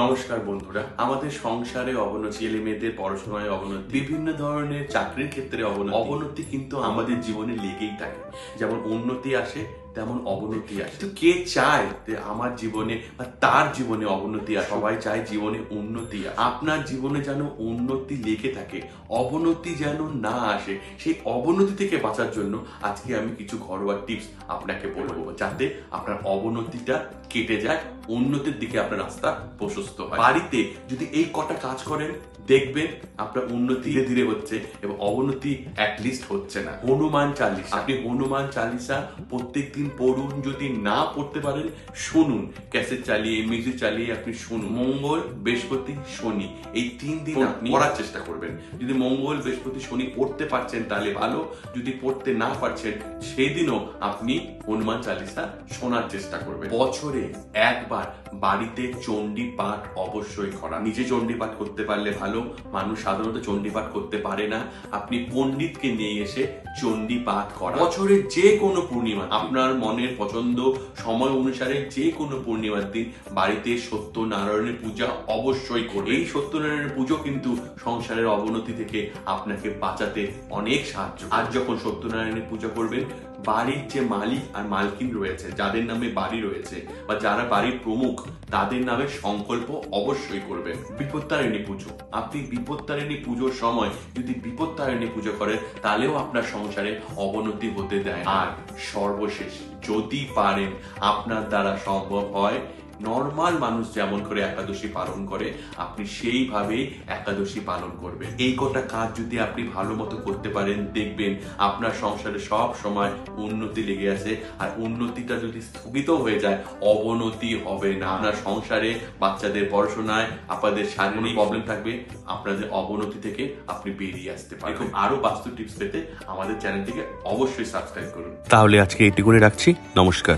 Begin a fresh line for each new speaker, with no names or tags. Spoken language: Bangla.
নমস্কার বন্ধুরা, আমাদের সংসারে অবনতি ছেলে মেয়েদের পড়াশোনায় অবনতি, বিভিন্ন ধরনের চাকরির ক্ষেত্রে অবনতি অবনতি কিন্তু আমাদের জীবনে লেগেই থাকে। যেমন উন্নতি আসে তেমন অবনতি আসে তো কে চায় যে আমার জীবনে বা তার জীবনে অবনতি আসে সবাই চায় জীবনে উন্নতি আপনার জীবনে যেন উন্নতি লেগে থাকে, অবনতি যেন না আসে, সেই অবনতি থেকে বাঁচার জন্য আজকে আমি কিছু ঘরোয়া টিপস আপনাকে বলব যাতে আপনার অবনতিটা কেটে যায়, উন্নতির দিকে আপনার রাস্তা প্রশস্ত হয়। বাড়িতে যদি এই কটা কাজ করেন, দেখবেন আপনার উন্নতি ধীরে ধীরে হচ্ছে এবং অবনতি লিস্ট হচ্ছে না। হনুমান চালিসা। আপনি হনুমান চালিসা প্রত্যেক পড়ুন যদি না পড়তে পারেন শুনুন। ক্যাসেট চালিয়ে মিউজিক চালিয়ে আপনি শুনুন। মঙ্গল বৃহস্পতি শনি এই তিন দিন আপনি পড়ার চেষ্টা করবেন। যদি মঙ্গল বৃহস্পতি শনি পড়তে পারছেন তাহলে ভালো। যদি পড়তে না পারছেন সেদিনও আপনি হনুমান চালিসা শোনার চেষ্টা করবেন। বছরে একবার বাড়িতে চণ্ডী পাঠ অবশ্যই করা। নিজে চণ্ডী পাঠ করতে পারলে ভালো। মানুষ সাধারণত চণ্ডী পাঠ করতে পারে না। আপনি পণ্ডিতকে নিয়ে এসে চণ্ডী পাঠ করা। বছরে যে কোনো পূর্ণিমা আপনার মনের পছন্দ সময় অনুসারে যে কোনো পূর্ণিমার দিন বাড়িতে সত্যনারায়ণের পূজা অবশ্যই করবে। এই সত্যনারায়ণের পুজো কিন্তু সংসারের অবনতি থেকে আপনাকে বাঁচাতে অনেক সাহায্য আর যখন সত্যনারায়ণের পূজা করবেন, বাড়ির যে মালিক আর মালকিন রয়েছে, যাদের নামে বাড়ি রয়েছে বা যারা বাড়ির প্রমুখ, তাদের নামে সংকল্প অবশ্যই করবেন। বিপত্তারিণী পুজো। আপনি বিপত্তারিণী পুজোর সময় যদি বিপত্তারিণী পুজো করেন, তাহলেও আপনার সংসারে অবনতি হতে দেয় আর সর্বশেষ যদি পারেন আপনার দ্বারা সম্ভব হয়। নর্মাল মানুষ যেমন করে একাদশী পালন করে, আপনি সেইভাবে একাদশী পালন করবেন। এই কটা কাজ যদি আপনি ভালো মতো করতে পারেন, দেখবেন আপনার সংসারে সব সময় উন্নতি লেগে আছে। আর উন্নতিটা যদি স্থগিত হয়ে যায়, অবনতি হবে না। আপনার সংসারে বাচ্চাদের পড়াশোনায় আপনাদের শারীরিক প্রবলেম থাকবে, আপনাদের অবনতি থেকে আপনি বেরিয়ে আসতে পারেন এরকম আরও বাস্তু টিপস পেতে আমাদের চ্যানেলটিকে অবশ্যই সাবস্ক্রাইব করুন।
তাহলে আজকে এটি করে রাখছি। নমস্কার।